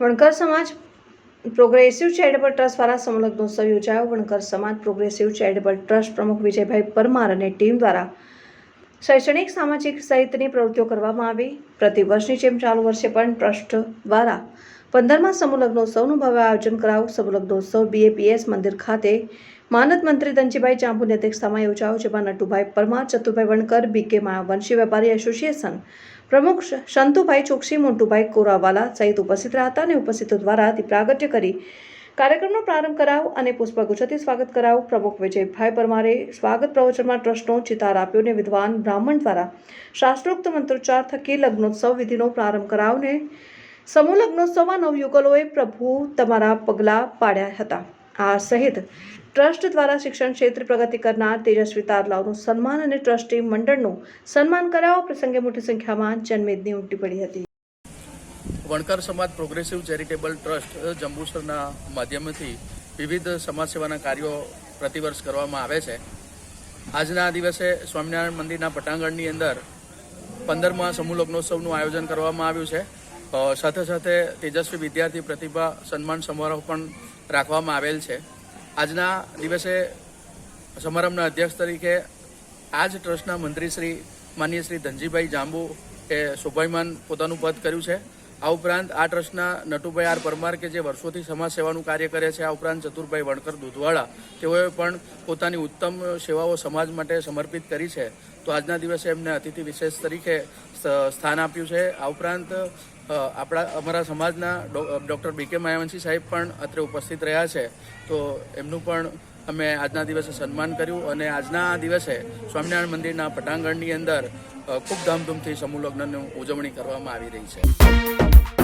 વણકર સમાજ progressive charitable trust દ્વારા સમલગ્નોત્સવ યોજાયો. વણકર સમાજ પ્રોગ્રેસિવ ચેરિટેબલ ટ્રસ્ટ પ્રમુખ વિજયભાઈ પરમાર અને ટીમ દ્વારા શૈક્ષણિક, સામાજિક સહિતની પ્રવૃત્તિઓ કરવામાં આવી. પ્રતિવર્ષની જેમ ચાલુ વર્ષે પણ ટ્રસ્ટ દ્વારા પંદરમાં સમૂહલગ્નોત્સવનું ભવ્ય આયોજન કરાયું. સમૂહલગ્નોત્સવ બીએપીએસ મંદિર ખાતે માનદ મંત્રી ધનજીભાઈ ચાંપુની અધ્યક્ષતામાં યોજાયો, જેમાં નટુભાઈ પરમાર, ચતુભાઈ વણકર બીકે માયાવંશી વેપારી એસોસિએશન પ્રમુખ શંતુભાઈ ચોકસી મોન્ટુભાઈ કોરાવાલા સહિત ઉપસ્થિત રહ્યા હતા અને ઉપસ્થિતો દ્વારા પ્રાગટ્ય કરી કાર્યક્રમનો પ્રારંભ કરાવ અને પુષ્પગુચ્છથી સ્વાગત કરાવ પ્રમુખ વિજયભાઈ પરમારે સ્વાગત પ્રવચનમાં ટ્રસ્ટનો ચિતાર આપ્યો અને વિદ્વાન બ્રાહ્મણ દ્વારા શાસ્ત્રોક્ત મંત્રોચ્ચાર થકી લગ્નોત્સવ વિધિનો પ્રારંભ કરાવને સમૂહ લગ્નોત્સવમાં નવયુગલોએ પ્રભુ તમારા પગલાં પાડ્યા હતા. આ સહિત ટ્રસ્ટ દ્વારા શિક્ષણ ક્ષેત્રે પ્રગતિ કરનાર તેજસ્વી તારલાઓનું સન્માન અને ટ્રસ્ટી મંડળનું સન્માન કરાવવા પ્રસંગે મોટી સંખ્યામાં જનમેદની ઉમટી પડી હતી. વણકર સમાજ પ્રોગ્રેસિવ ચેરિટેબલ ટ્રસ્ટ જંબુસરના માધ્યમથી વિવિધ સમાજ સેવાના કાર્યો પ્રતિવર્ષ કરવામાં આવે છે. આજના દિવસે સ્વામિનારાયણ મંદિરના પટાંગણની અંદર પંદરમા સમૂહ લગ્નોત્સવનું આયોજન કરવામાં આવ્યું છે. સાથે સાથે તેજસ્વી વિદ્યાર્થી પ્રતિભા સન્માન સમારોહ પણ રાખવામાં આવેલ છે. આજના દિવસે સમારંભના અધ્યક્ષ તરીકે આ જ ટ્રસ્ટના મંત્રી શ્રી માનીય શ્રી ધનજીભાઈ જાંબુ એ શોભાયમાન પોતાનું પદ કર્યું છે. આ ઉપરાંત આ ટ્રસ્ટના નટુભાઈ આર પરમાર કે જે વર્ષોથી સમાજ સેવાનું કાર્ય કરે છે, આ ઉપરાંત ચતુરભાઈ વણકર દૂધવાળા, તેઓએ પણ પોતાની ઉત્તમ સેવાઓ સમાજ માટે સમર્પિત કરી છે. તો આજના દિવસે એમને અતિથિ વિશેષ તરીકે સ્થાન આપ્યું છે. આ ઉપરાંત આપણા, અમારા સમાજના ડૉક્ટર બી કે માયાવંશી સાહેબ પણ અત્રે ઉપસ્થિત રહ્યા છે. તો એમનું પણ અમે આજના દિવસે સન્માન કર્યું અને આજના આ દિવસે સ્વામિનારાયણ મંદિરના પટાંગણની અંદર ખૂબ ધામધૂમથી સમૂહ લગ્નની ઉજવણી કરવામાં આવી રહી છે.